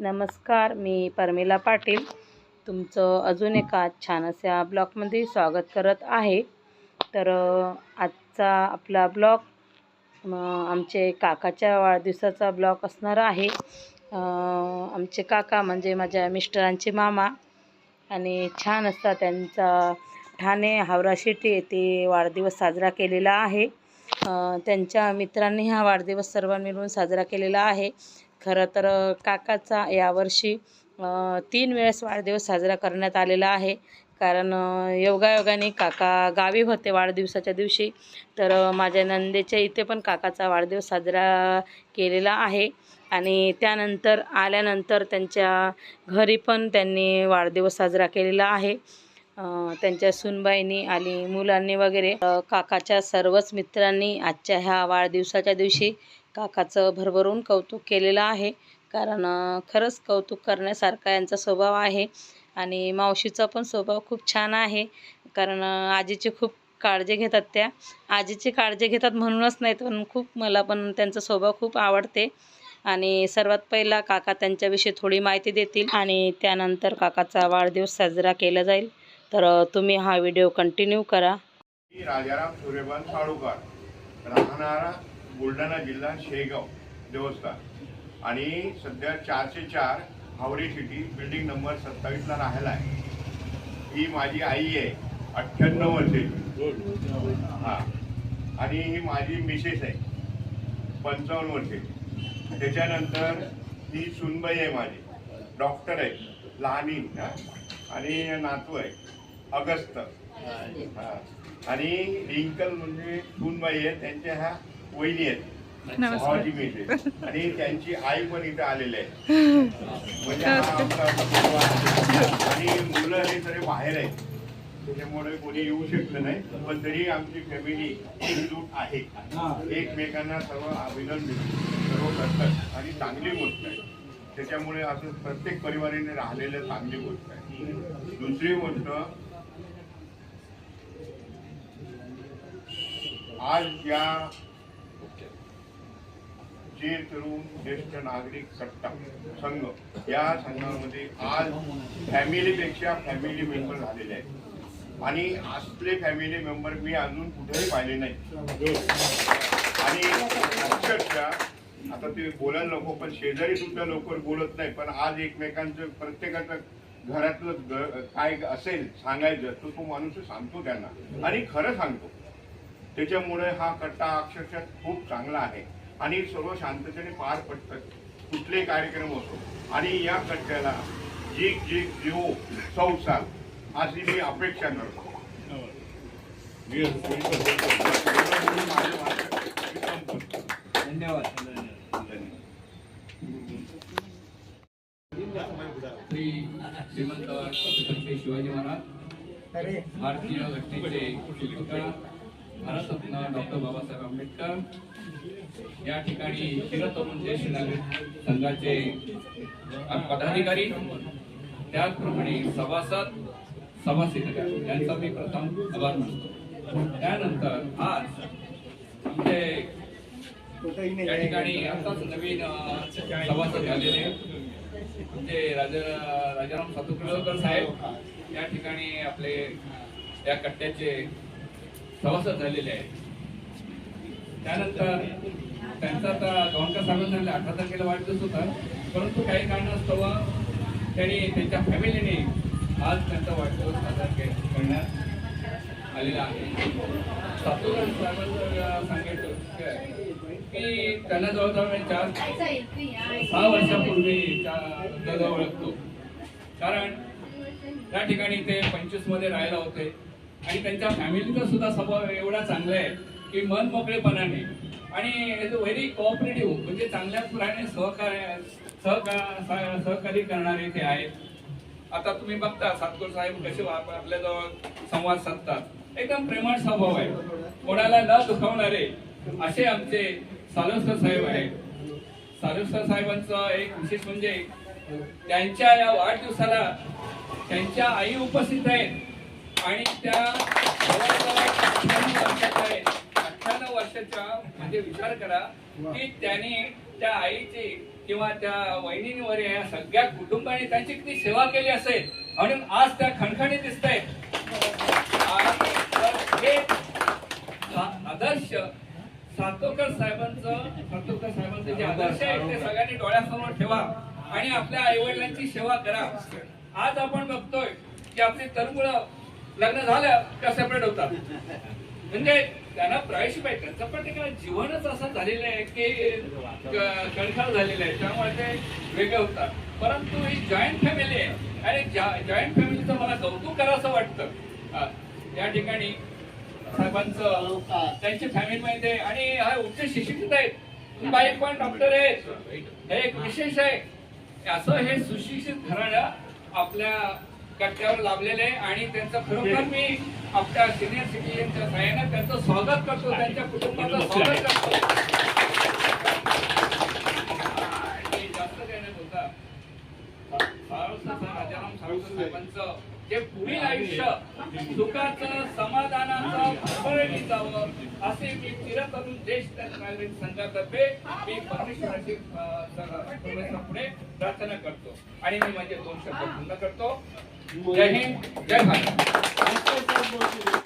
नमस्कार मी परमिला पाटील. तुमचं अजून एका छान अशा ब्लॉगमध्ये स्वागत करत आहे. तर आजचा आपला ब्लॉग आमचे काकाच्या वाढदिवसाचा ब्लॉग असणार आहे. आमचे काका म्हणजे माझ्या मिस्टरांचे मामा आणि छान असा त्यांचा ठाणे हावरा सिटी येथे वाढदिवस साजरा केलेला आहे. त्यांच्या मित्रांनी हा वाढदिवस सर्व मिळून साजरा केलेला आहे. खरं तर काकाचा यावर्षी तीन वेळेस वाढदिवस साजरा करण्यात आलेला आहे. कारण योगायोगाने काका गावी होते वाढदिवसाच्या दिवशी. तर माझ्या नंदेच्या इथे पण काकाचा वाढदिवस साजरा केलेला आहे. आणि त्यानंतर आल्यानंतर त्यांच्या घरी पण त्यांनी वाढदिवस साजरा केलेला आहे. त्यांच्या सुनबाईंनी आणि मुलांनी वगैरे काकाच्या सर्वच मित्रांनी आजच्या ह्या वाढदिवसाच्या दिवशी काकाचं भरभरून कौतुक केलेलं आहे. कारण खरंच कौतुक करण्यासारखा यांचा स्वभाव आहे. आणि मावशीचा पण स्वभाव खूप छान आहे. कारण आजीची खूप काळजी घेतात त्या. आजीची काळजी घेतात म्हणूनच नाही पण खूप मला पण त्यांचा स्वभाव खूप आवडते. आणि सर्वात पहिला काका त्यांच्याविषयी थोडी माहिती देतील. आणि त्यानंतर काकाचा वाढदिवस साजरा केला जाईल. तर तुम्ही हा व्हिडिओ कंटिन्यू करा. राजाराम सूर्यभान साळुकार राहणारा बुलढाणा जिल्हा शेगाव देवस्थान. आणि सध्या चारशे चार हावरी सिटी बिल्डिंग नंबर सत्तावीसला राहायला आहे. ही माझी आई आहे अठ्ठ्याण्णव वर्षाची. हा. आणि ही माझी मिसेस आहे पंचावन्न वर्षाची. त्याच्यानंतर ही सुनबाई आहे माझी डॉक्टर आहे लहानी. आणि नातू आहे अगस्त. हा. आणि रिंकल म्हणजे सुनबाई आहे त्यांच्या ह्या वहिनी आहेत. भावाची आणि त्यांची आई पण इथे आलेली आहे. म्हणजे हा आमचा कुटुंब आहे. आणि मुलं हे सगळे बाहेर आहेत. त्याच्यामुळे कोणी येऊ शकलं नाही. पण तरी आमची फॅमिली एकजूट आहे. एकमेकांना सर्व अभिनंदन सर्व करतात. आणि चांगली गोष्ट आहे. त्याच्यामुळे असं प्रत्येक परिवाराने राहिलेलं चांगली गोष्ट आहे. दुसरी गोष्ट आज या जे तरुण ज्येष्ठ नागरिक कट्टा संघ या संघामध्ये आज फॅमिलीपेक्षा फॅमिली मेंबर झालेले आहेत. आणि असले फॅमिली मेंबर मी अजून कुठेही पाहिले नाही. आणि अक्षरशः आता ते बोलायला नको पण शेजारी सुद्धा लवकर बोलत नाही पण आज एकमेकांचं प्रत्येकाचं घरातलं ग- काय असेल सांगायचं तर तो माणूस सांगतो त्यांना. आणि खरं सांगतो. त्याच्यामुळे हा कट्टा अक्षरशः खूप चांगला आहे. आणि सर्व शांततेने पार पडतात. कुठलेही कार्यक्रम होतो? आणि या कट्ट्याला जीक जीक जीव संसार अशी मी अपेक्षा करतो. श्री श्रीमंत छत्रपती शिवाजी महाराज भारतीय घटनेचे भारतरत्न डॉक्टर बाबासाहेब आंबेडकर या ठिकाणी शिरतरुण ज्येष्ठ नागरिक संघाचे पदाधिकारी त्याचप्रमाणे सभासद सभासद यांचा मी प्रथम आभार मानतो. त्यानंतर आज आमचे या ठिकाणी आताच नवीन सभासद झालेले म्हणजे राजा राजाराम सातुकळकर साहेब या ठिकाणी आपले या कट्ट्याचे सभासद झालेले आहेत. त्यानंतर त्यांचा आता गवणकर झाले अठरा तारखेला वाढदिवस होता. परंतु काही कारणास्तव त्यांनी त्यांच्या फॅमिलीने आज त्यांचा वाढदिवस साजरा के- करण्यात आलेला आहे. सातुकर साहेबांचं सांगायचं की त्यांना जवळजवळ मी चार सहा वर्षापूर्वी त्या ओळखतो. कारण त्या ठिकाणी ते पंचवीसमध्ये राहायला होते. आणि त्यांच्या फॅमिलीचा सुद्धा स्वभाव एवढा चांगला आहे की मन मोकळेपणाने आणि व्हेरी कोऑपरेटिव्ह म्हणजे चांगल्या प्रकारे सहकार्य सहकार सहकारी सहकार्य करणारे ते आहेत. आता तुम्ही बघता सातकोर साहेब कसे आपल्याजवळ संवाद साधतात. एकदम प्रेमळ स्वभाव आहे. कोणाला न दुखावणारे असे आमचे सालवकर साहेब आहेत. सालवकर साहेबांचं एक विशेष म्हणजे त्यांच्या या वाढदिवसाला त्यांच्या आई उपस्थित आहेत. आणि त्या जवळजवळ 98 वर्षाच्या आहेत अठ्ठ्याण्णव वर्षाच्या म्हणजे विचार करा की त्याने त्या आईची किंवा त्या वहिनीवर या सगळ्या कुटुंबाने त्यांची किती सेवा केली असेल? म्हणून आज त्या खणखणी दिसत हे आदर्श सातोकर साहेबांचं सातोकर साहेबांचं जे आदर्श आहेत ते सगळ्यांनी डोळ्यासमोर ठेवा आणि आपल्या आई वडिलांची सेवा करा. आज आपण बघतोय की आपली तरुण लग्न झालं का सेपरेट होतात? म्हणजे त्यांना पाहिजे. त्यांचं पण ते जीवनच असं झालेलं आहे की कणखर झालेलं आहे. त्यामुळे ते वेगळे होतात. परंतु ही जॉईंट फॅमिली आहे. आणि जॉईंट फॅमिलीचं मला कौतुक करावं वाटतं. हा, या ठिकाणी साहेबांचं त्यांच्या फॅमिलीमध्ये आणि हा उच्च शिक्षित आहेत. बाईक पण डॉक्टर आहेत. हे एक विशेष आहे. असं हे सुशिक्षित घराणं आपल्या कट्ट्यावर लाभलेले आहे आणि त्यांचं खरोखर मी आपल्या सिनियर सिटीजनच्या सहाय्याने त्यांचं स्वागत करतो त्यांच्या कुटुंबाचं स्वागत करतो. जास्त राजाराम साहेबांचं जे पुढील आयुष्य सुखाचं समाधानाचं फळफळीत जावं असे मी चिरतरुण देश नागरिक संघातर्फे मी परमेश्वराची पुढे प्रार्थना करतो. आणि मी माझे दोन शब्द पूर्ण करतो. जय हिंद जय भारत.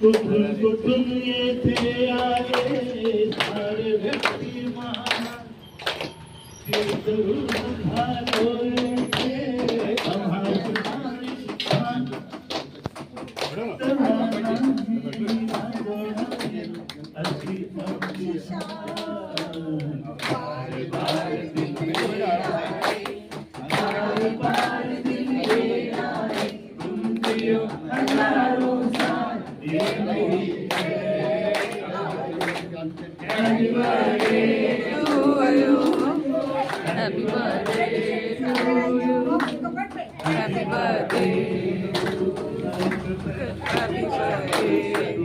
कुठून कुठून येथे आले सारे व्यक्ती महान कीर्तन झालो Happy birthday.